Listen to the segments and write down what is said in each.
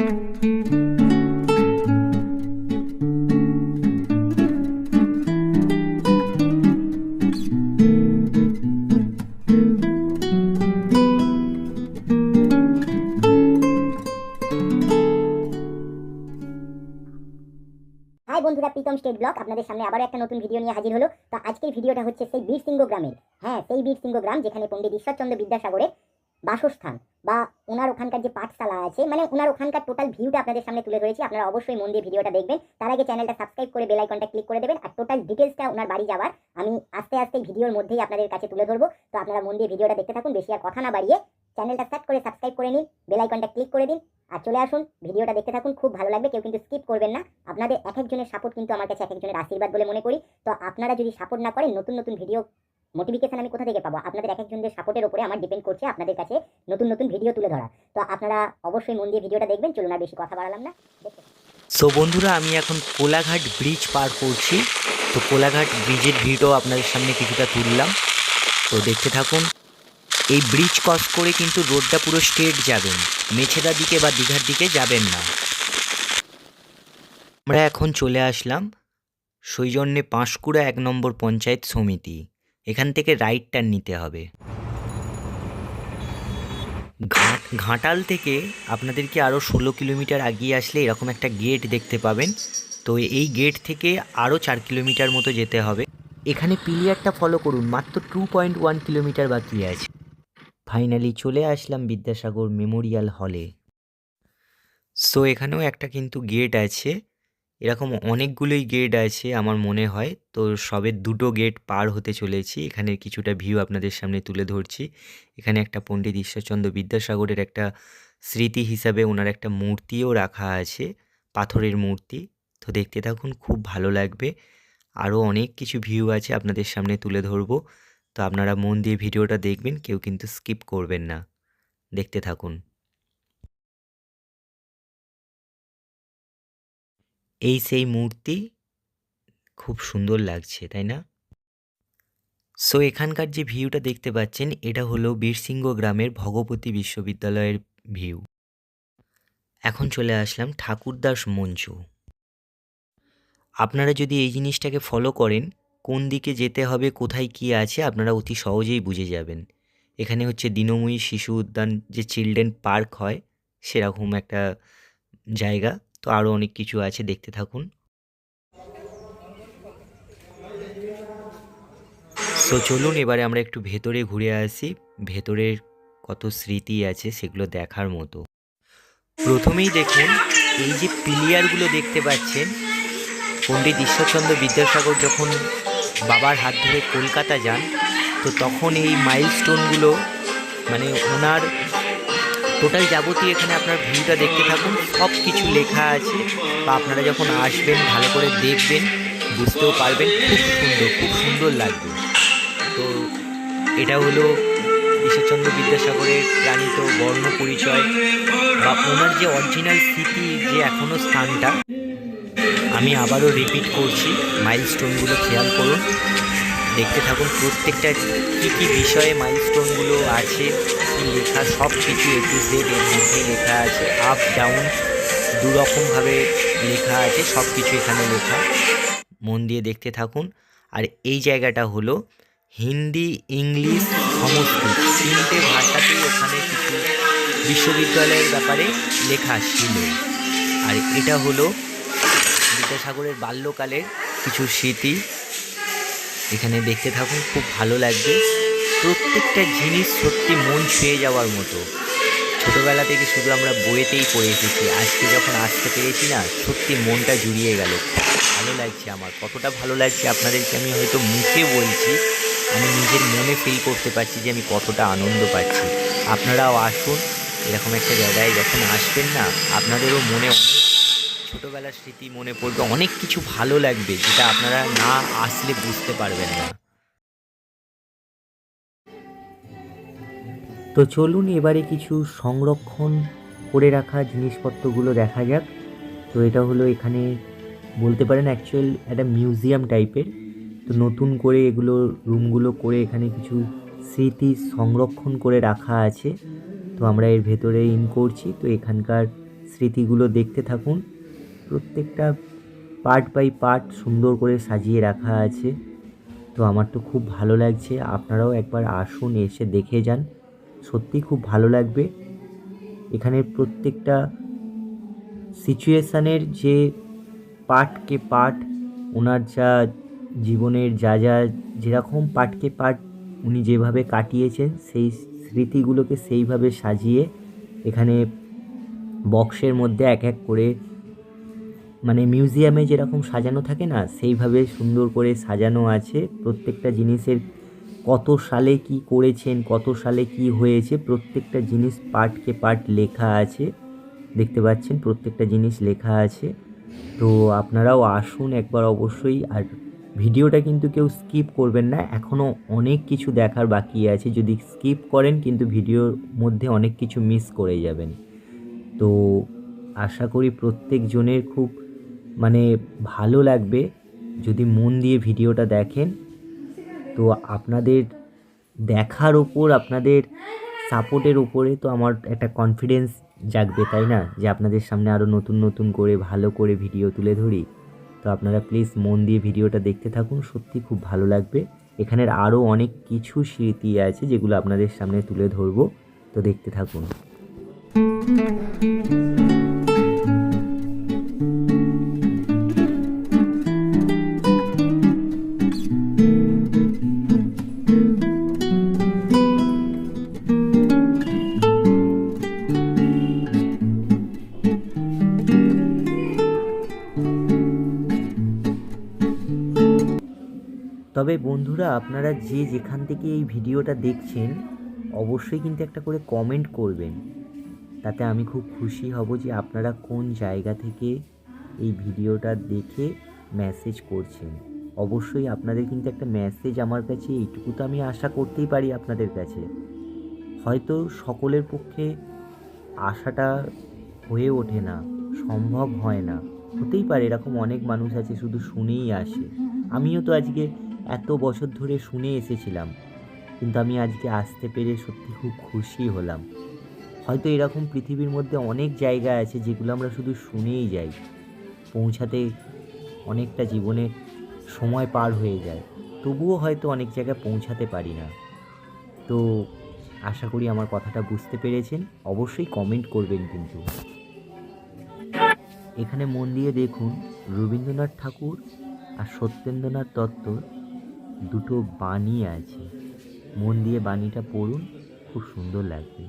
High বন্ধুরা, Pritam state আপনাদের সামনে আবারও একটা নতুন ভিডিও নিয়ে হাজির হলো। তো আজকের ভিডিওটা হচ্ছে সেই বীরসিংহ গ্রামের। হ্যাঁ সেই বীরসিংহ গ্রাম যেখানে পণ্ডিত ঈশ্বরচন্দ্র বিদ্যাসাগরের বাসস্থান বা ওনার ওখানকার যে পাঠশালা আছে মানে ওনার ওখানকার টোটাল ভিউটা আপনাদের সামনে তুলে ধরেছি। আপনারা অবশ্যই মন দিয়ে ভিডিওটা দেখবেন। তার আগে চ্যানেলটা সাবস্ক্রাইব করে বেল আইকনটা ক্লিক করে দেবেন আর টোটাল ডিটেলসটা ওনার বাড়ি যাওয়ার আমি আস্তে আস্তে ভিডিওর মধ্যেই আপনাদের কাছে তুলে ধরবো। তো আপনারা মন দিয়ে ভিডিওটা দেখতে থাকুন, বেশি আর কথা না বাড়িয়ে চ্যানেলটা স্টার্ট করে সাবস্ক্রাইব করে নিন বেল আইকনটা ক্লিক করে দিন আর চলে আসুন ভিডিওটা দেখতে থাকুন। খুব ভালো লাগবে, কেউ কিন্তু স্কিপ করবেন না। আপনাদের এক একজনের সাপোর্ট কিন্তু আমার কাছে এক একজনের আশীর্বাদ বলে মনে করি। তো আপনারা যদি সাপোর্ট না করেন, নতুন নতুন ভিডিও মোটিফিকেশন আমি কোথা থেকে পাবো? আপনাদের এক একজনের সাপোর্টের উপরে আমার ডিপেন্ড করছে আপনাদের কাছে নতুন নতুন ভিডিও তুলে ধরা। তো আপনারা অবশ্যই মন দিয়ে ভিডিওটা দেখবেন, চলুন আর বেশি কথা বাড়ালাম না। সো বন্ধুরা, আমি এখন কোলাঘাট ব্রিজ পার করছি। তো কোলাঘাট ব্রিজের ভিডিও আপনাদের সামনে কিছুটা তুললাম। তো দেখতে থাকুন, এই ব্রিজ ক্রস করে কিন্তু রোডটা পুরো স্ট্রেট যাবেন। মেছেদা দিকে বা দীঘার দিকে যাবেন না। আমরা এখন চলে আসলাম সৈজন্যে পাঁশকুড়া এক নম্বর পঞ্চায়েত সমিতি। এখান থেকে রাইট টার্ন নিতে হবে। ঘাট, ঘাটাল থেকে আপনাদেরকে আরও ষোলো কিলোমিটার আগিয়ে আসলে এরকম একটা গেট দেখতে পাবেন। তো এই গেট থেকে আরও চার কিলোমিটার মতো যেতে হবে। এখানে পিলিয়ারটা ফলো করুন, মাত্র টু পয়েন্ট ওয়ান কিলোমিটার বাকি আছে। ফাইনালি চলে আসলাম বিদ্যাসাগর মেমোরিয়াল হলে সো এখানেও একটা কিন্তু গেট আছে। এরকম অনেকগুলোই গেট আছে আমার মনে হয়। তো সবে দুটো গেট পার হতে চলেছি। এখানে কিছুটা ভিউ আপনাদের সামনে তুলে ধরছি। এখানে একটা পণ্ডিত ঈশ্বরচন্দ্র বিদ্যাসাগরের একটা স্মৃতি হিসাবে ওনার একটা মূর্তিও রাখা আছে, পাথরের মূর্তি। তো দেখতে থাকুন, খুব ভালো লাগবে। আরও অনেক কিছু ভিউ আছে আপনাদের সামনে তুলে ধরবো। তো আপনারা মন দিয়ে ভিডিওটা দেখবেন, কেউ কিন্তু স্কিপ করবেন না। দেখতে থাকুন। এই সেই মূর্তি খুব সুন্দর লাগছে, তাই না? সো এখানকার যে ভিউটা দেখতে পাচ্ছেন, এটা হলো বীরসিংহ গ্রামের ভগবতী বিশ্ববিদ্যালয়ের ভিউ। এখন চলে আসলাম ঠাকুরদাস মঞ্চ। আপনারা যদি এই জিনিসটাকে ফলো করেন, কোন দিকে যেতে হবে, কোথায় কি আছে, আপনারা অতি সহজেই বুঝে যাবেন। এখানে হচ্ছে দিনময়ী শিশু উদ্যান, যে চিলড্রেন পার্ক হয়, সেরকম একটা জায়গা। তো আরও অনেক কিছু আছে, দেখতে থাকুন। তো চলুন এবারে আমরা একটু ভেতরে ঘুরে আসি। ভেতরের কত স্মৃতি আছে সেগুলো দেখার মতো। প্রথমেই দেখুন, এই যে পিলিয়ারগুলো দেখতে পাচ্ছেন, পণ্ডিত ঈশ্বরচন্দ্র বিদ্যাসাগর যখন বাবার হাত ধরে কলকাতা যান, তো তখন এই মাইলস্টোনগুলো মানে ওনার টোটাল যাবতীয় এখানে আপনার ভিউটা দেখতে থাকুন, সব কিছু লেখা আছে। বা আপনারা যখন আসবেন, ভালো করে দেখবেন, বুঝতেও পারবেন, খুব সুন্দর খুব সুন্দর লাগবে। তো এটা হলো ঈশ্বরচন্দ্র বিদ্যাসাগরের প্রাণিত বর্ণ পরিচয় বা ওনার যে অরিজিনাল স্মৃতি, যে এখনও স্থানটা। আমি আবারও রিপিট করছি মাইলস্টোনগুলো খেয়াল করুন। দেখতে থাকুন, প্রত্যেকটা কী কী বিষয়ে মাইলস্টোনগুলো আছে লেখা সব কিছু এ টু এর মধ্যে লেখা আছে আপ ডাউন দুরকমভাবে লেখা আছে সব কিছু এখানে লেখা। মন দিয়ে দেখতে থাকুন। আর এই জায়গাটা হলো হিন্দি, ইংলিশ সংস্কৃত তিনটে ভাষাতেই ওখানে কিছু বিশ্ববিদ্যালয়ের ব্যাপারে লেখা ছিল। আর এটা হলো বিদ্যাসাগরের বাল্যকালের কিছু স্মৃতি। এখানে দেখতে থাকুন, খুব ভালো লাগবে। প্রত্যেকটা জিনিস সত্যি মন ছুঁয়ে যাওয়ার মতো। ছোটোবেলা থেকে শুধু আমরা বইয়েতেই পড়ে এসেছি। আজকে যখন আসতে পেরেছি না, সত্যি মনটা জুড়িয়ে গেল। ভালো লাগছে আমার। কতটা ভালো লাগছে আপনাদেরকে আমি হয়তো মুখে বলছি। আমি নিজের মনে ফিল করতে পারছি যে আমি কতটা আনন্দ পাচ্ছি। আপনারাও আসুন। এরকম একটা জায়গায় যখন আসবেন না, আপনাদেরও মনে অনেক ছোটোবেলার স্মৃতি মনে পড়বে, অনেক কিছু ভালো লাগবে যেটা আপনারা না আসলে বুঝতে পারবেন না। তো চলুন এবারে কিছু সংরক্ষণ করে রাখা জিনিসপত্রগুলো দেখা যাক। তো এটা হলো এখানে বলতে পারেন অ্যাকচুয়াল একটা মিউজিয়াম টাইপের তো নতুন করে এগুলো রুমগুলো করে এখানে কিছু স্মৃতি সংরক্ষণ করে রাখা আছে। তো আমরা এর ভেতরে ইন করছি। তো এখানকার স্মৃতিগুলো দেখতে থাকুন। প্রত্যেকটা পার্ট বাই পার্ট সুন্দর করে সাজিয়ে রাখা আছে। তো আমার তো খুব ভালো লাগছে। আপনারাও একবার আসুন, এসে দেখে যান। সত্যি খুব ভালো লাগবে। এখানে প্রত্যেকটা সিচুয়েশানের যে পার্টকে পার্ট ওনার যা জীবনের যা যা, যেরকম পার্টকে পার্ট উনি যেভাবে কাটিয়েছেন, সেই স্মৃতিগুলোকে সেইভাবে সাজিয়ে এখানে বক্সের মধ্যে এক এক করে মানে মিউজিয়ামে যেরকম সাজানো থাকে না, সেইভাবে সুন্দর করে সাজানো আছে। প্রত্যেকটা জিনিসের কত সালে কি করেছেন, কত সালে কি হয়েছে, প্রত্যেকটা জিনিস পার্টকে পার্ট লেখা আছে। দেখতে পাচ্ছেন প্রত্যেকটা জিনিস লেখা আছে। তো আপনারাও আসুন একবার অবশ্যই। আর ভিডিওটা কিন্তু কেউ স্কিপ করবেন না এখনও অনেক কিছু দেখার বাকি আছে। যদি স্কিপ করেন কিন্তু ভিডিওর মধ্যে অনেক কিছু মিস করে যাবেন। তো আশা করি প্রত্যেকজনের খুব মানে ভালো লাগবে যদি মন দিয়ে ভিডিওটা দেখেন। তো আপনাদের দেখার ওপর আপনাদের সাপোর্টের উপরে তো আমার একটা কনফিডেন্স জাগবে, তাই না? যে আপনাদের সামনে আরও নতুন নতুন করে ভালো করে ভিডিও তুলে ধরি। তো আপনারা প্লিজ মন দিয়ে ভিডিওটা দেখতে থাকুন, সত্যি খুব ভালো লাগবে। এখানের আরও অনেক কিছু স্মৃতি আছে যেগুলো আপনাদের সামনে তুলে ধরবো, তো দেখতে থাকুন। তবে বন্ধুরা, আপনারা যে যেখান থেকে এই ভিডিওটা দেখছেন, অবশ্যই কিন্তু একটা করে কমেন্ট করবেন। তাতে আমি খুব খুশি হব যে আপনারা কোন জায়গা থেকে এই ভিডিওটা দেখে মেসেজ করছেন। অবশ্যই আপনাদের কিন্তু একটা মেসেজ আমার কাছে, এইটুকু তো আমি আশা করতেই পারি আপনাদের কাছে। হয়তো সকলের পক্ষে আশাটা হয়ে ওঠে না, সম্ভব হয় না। হতেই পারে, এরকম অনেক মানুষ আছে, শুধু শুনেই আসে। আমিও তো আজকে এত বছর ধরে শুনে এসেছিলাম। কিন্তু আমি আজকে আসতে পেরে সত্যি খুব খুশি হলাম। হয়তো এরকম পৃথিবীর মধ্যে অনেক জায়গা আছে যেগুলো আমরা শুধু শুনেই যাই। পৌঁছাতে অনেকটা জীবনে সময় পার হয়ে যায়। তবুও হয়তো অনেক জায়গায় পৌঁছাতে পারি না। তো আশা করি আমার কথাটা বুঝতে পেরেছেন। অবশ্যই কমেন্ট করবেন কিন্তু। এখানে মন দিয়ে দেখুন রবীন্দ্রনাথ ঠাকুর আর সত্যেন্দ্রনাথ দত্ত দুটো বাণী আছে। মন দিয়ে বাণীটা পড়ুন, খুব সুন্দর লাগবে।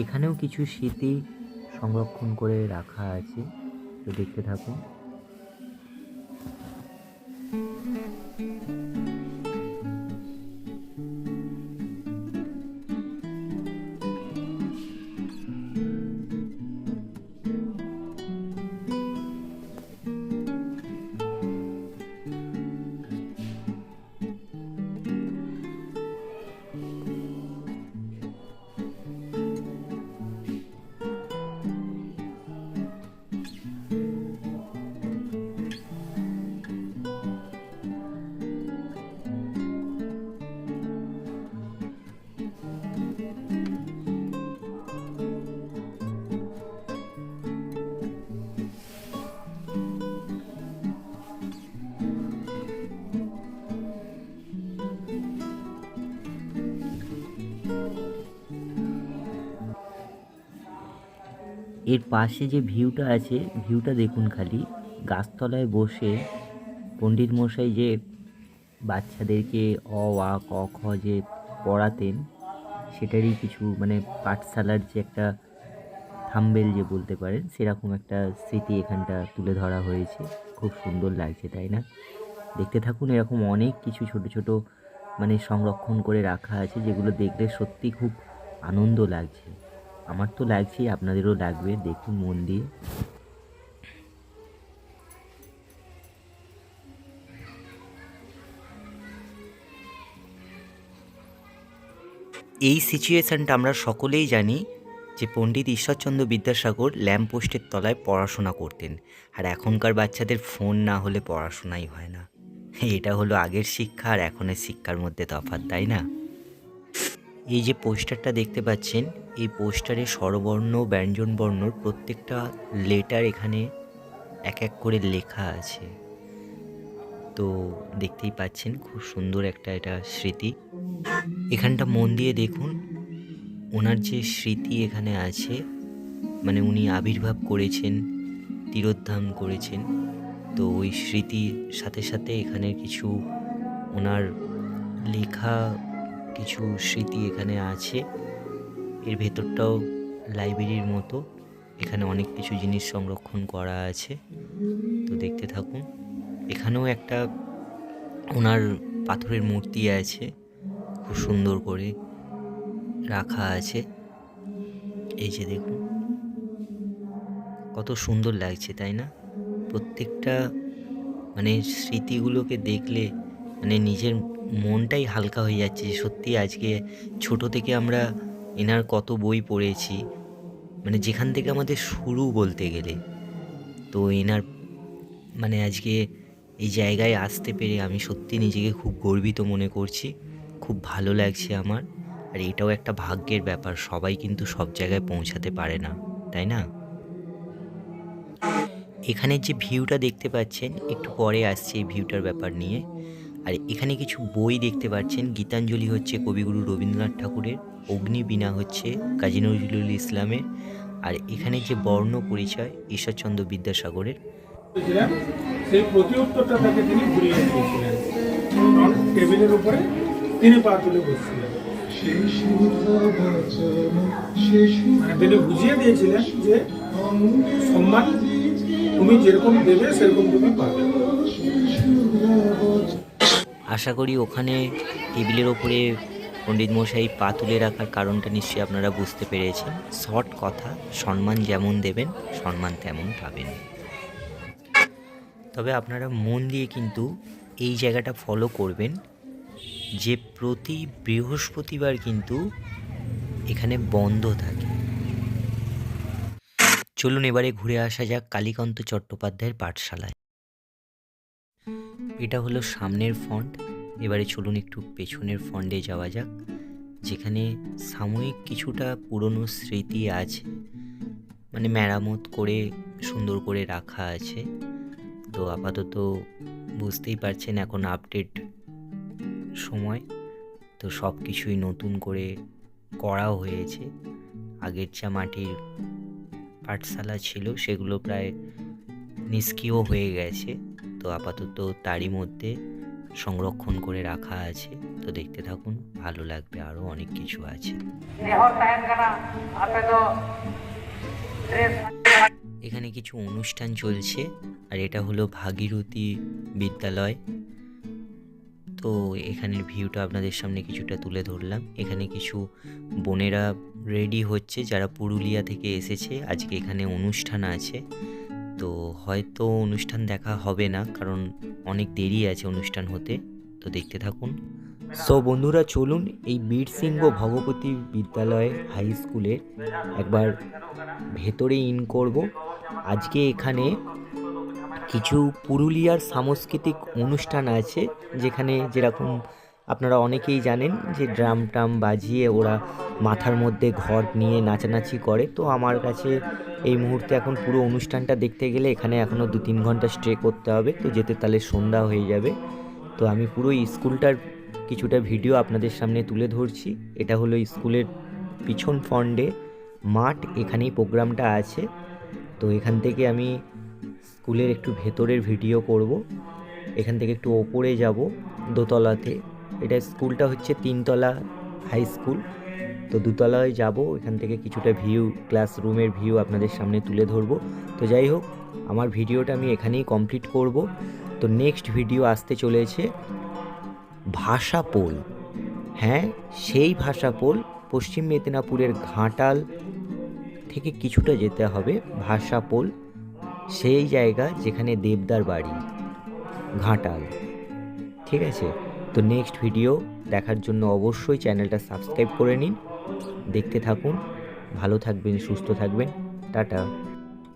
এখানেও কিছু স্মৃতি সংরক্ষণ করে রাখা আছে, তো দেখতে থাকুন। এর পাশে যে ভিউটা আছে, ভিউটা দেখুন খালি। গাছতলায় বসে পণ্ডিত মশাই যে বাচ্চাদেরকে অ, আ, ক, খ যে পড়াতেন, সেটারই কিছু মানে পাঠশালার যে একটা থাম্বেল যে বলতে পারেন, সেরকম একটা স্মৃতি এখানটা তুলে ধরা হয়েছে। খুব সুন্দর লাগছে, তাই না? দেখতে থাকুন, এরকম অনেক কিছু ছোট ছোট মানে সংরক্ষণ করে রাখা আছে, যেগুলো দেখলে সত্যি খুব আনন্দ লাগছে। আমার তো লাগছেই, আপনাদেরও লাগবে, দেখুন মন দিয়ে। এই সিচুয়েশানটা আমরা সকলেই জানি যে পণ্ডিত ঈশ্বরচন্দ্র বিদ্যাসাগর ল্যাম্পপোস্টের তলায় পড়াশোনা করতেন, আর এখনকার বাচ্চাদের ফোন না হলে পড়াশোনাই হয় না। এটা হলো আগের শিক্ষা, আর এখনের শিক্ষার মধ্যে তফাৎ, তাই না? এই যে পোস্টারটা দেখতে পাচ্ছেন, এই পোস্টারে স্বরবর্ণ ব্যঞ্জনবর্ণর প্রত্যেকটা লেটার এখানে এক এক করে লেখা আছে। তো দেখতেই পাচ্ছেন খুব সুন্দর একটা এটা স্মৃতি। এখানটা মন দিয়ে দেখুন, ওনার যে স্মৃতি এখানে আছে মানে উনি আবির্ভাব করেছেন তিরোধাম করেছেন, তো ওই স্মৃতির সাথে সাথে এখানে কিছু ওনার লেখা কিছু স্মৃতি এখানে আছে। এর ভেতরটাও লাইব্রেরির মতো। এখানে অনেক কিছু জিনিস সংরক্ষণ করা আছে। তো দেখতে থাকুন। এখানেও একটা ওনার পাথরের মূর্তি আছে। খুব সুন্দর করে রাখা আছে। এই যে দেখুন। কত সুন্দর লাগছে, তাই না? প্রত্যেকটা মানে স্মৃতিগুলোকে দেখলে মানে নিজের মনটাই হালকা হয়ে যাচ্ছে সত্যি আজকে ছোট থেকে আমরা এনার কত বই পড়েছি। মানে যেখান থেকে আমাদের শুরু বলতে গেলে। তো এনার মানে আজকে এই জায়গায় আসতে পেরে আমি সত্যি নিজেকে খুব গর্বিত মনে করছি। খুব ভালো লাগছে আমার। আর এটাও একটা ভাগ্যের ব্যাপার, সবাই কিন্তু সব জায়গায় পৌঁছাতে পারে না, তাই না? এখানে যে ভিউটা দেখতে পাচ্ছেন, একটু পরে আসছে এই ভিউটার ব্যাপার নিয়ে। আর এখানে কিছু বই দেখতে পাচ্ছেন। গীতাঞ্জলি হচ্ছে কবিগুরু রবীন্দ্রনাথ ঠাকুরের, অগ্নিবীণা হচ্ছে কাজী নজরুল ইসলামের, আর এখানে যে বর্ণ পরিচয় ঈশ্বরচন্দ্র বিদ্যাসাগরের। সেই প্রতি উত্তরটা তাকে তিনি ঘুরিয়ে দিয়েছিলেন। টেবিলের উপরে তিনি পা তুলে বসছিলেন। তিনি বুঝিয়ে দিয়েছিলেন যে, সম্মান তুমি যেরকম দেবে, সেরকম তুমি পাবে। আশা করি ওখানে টেবিলের ওপরে পণ্ডিত মশাই পা তুলে রাখার কারণটা নিশ্চয়ই আপনারা বুঝতে পেরেছেন। শর্ট কথা, সম্মান যেমন দেবেন, সম্মান তেমন পাবেন। তবে আপনারা মন দিয়ে কিন্তু এই জায়গাটা ফলো করবেন যে প্রতি বৃহস্পতিবার কিন্তু এখানে বন্ধ থাকে। চলুন এবারে ঘুরে আসা যাক কালীকান্ত চট্টোপাধ্যায়ের পাঠশালায়। এটা হলো সামনের ফন্ট এবারে চলুন একটু পেছনের ফন্ডে যাওয়া যাক, যেখানে সাময়িক কিছুটা পুরনো স্মৃতি আছে। মানে মেরামত করে, সুন্দর করে রাখা আছে। তো আপাতত বুঝতেই পারছেন এখন আপডেট সময়। তো সব কিছুই নতুন করে করাও হয়েছে। আগের যা মাটির পাঠশালা ছিল, সেগুলো প্রায় নিষ্ক্রিয় হয়ে গেছে। তো আপাতত তারই মধ্যে সংরক্ষণ করে রাখা আছে। তো দেখতে থাকুন, ভালো লাগবে আরও অনেক কিছু আছে। এখানে কিছু অনুষ্ঠান চলছে, আর এটা হলো ভাগীরথী বিদ্যালয়। তো এখানের ভিউটা আপনাদের সামনে কিছুটা তুলে ধরলাম। এখানে কিছু বোনেরা রেডি হচ্ছে, যারা পুরুলিয়া থেকে এসেছে। আজকে এখানে অনুষ্ঠান আছে। তো হয়তো অনুষ্ঠান দেখা হবে না, কারণ অনেক দেরি আছে অনুষ্ঠান হতে। তো দেখতে থাকুন। সো বন্ধুরা, চলুন এই বীরসিংহ ভগবতী বিদ্যালয় হাই স্কুলে একবার ভেতরে ইন করব। আজকে এখানে কিছু পুরুলিয়ার সাংস্কৃতিক অনুষ্ঠান আছে, যেখানে যেরকম আপনারা অনেকেই জানেন যে ড্রাম টাম বাজিয়ে ওরা মাথার মধ্যে ঘর নিয়ে নাচানাচি করে। তো আমার কাছে এই মুহূর্তে এখন পুরো অনুষ্ঠানটা দেখতে গেলে এখানে এখনও দু তিন ঘণ্টা স্টে করতে হবে। তো যেতে তাহলে সন্ধ্যা হয়ে যাবে। তো আমি পুরো স্কুলটার কিছুটা ভিডিও আপনাদের সামনে তুলে ধরছি। এটা হলো স্কুলের পিছন ফন্ডে মাঠ, এখানেই প্রোগ্রামটা আছে। তো এখান থেকে আমি স্কুলের একটু ভেতরের ভিডিও করব। এখান থেকে একটু ওপরে যাব দোতলাতে। এটা স্কুলটা হচ্ছে তিনতলা হাই স্কুল তো দুতলায় যাব, এখান থেকে কিছুটা ভিউ ক্লাসরুমের ভিউ আপনাদের সামনে তুলে ধরবো। তো যাই হোক, আমার ভিডিওটা আমি এখানেই কমপ্লিট করব। তো নেক্সট ভিডিও আসতে চলেছে ভাষা পোল। হ্যাঁ সেই ভাষা পোল পশ্চিম মেদিনীপুরের ঘাটাল থেকে কিছুটা যেতে হবে। ভাষা পোল, সেই জায়গা যেখানে দেবদার বাড়ি, ঘাটাল। ঠিক আছে? তো নেক্সট ভিডিও দেখার জন্য অবশ্যই চ্যানেলটা সাবস্ক্রাইব করে নিন। দেখতে থাকুন, ভালো থাকবেন, সুস্থ থাকবেন। টাটা।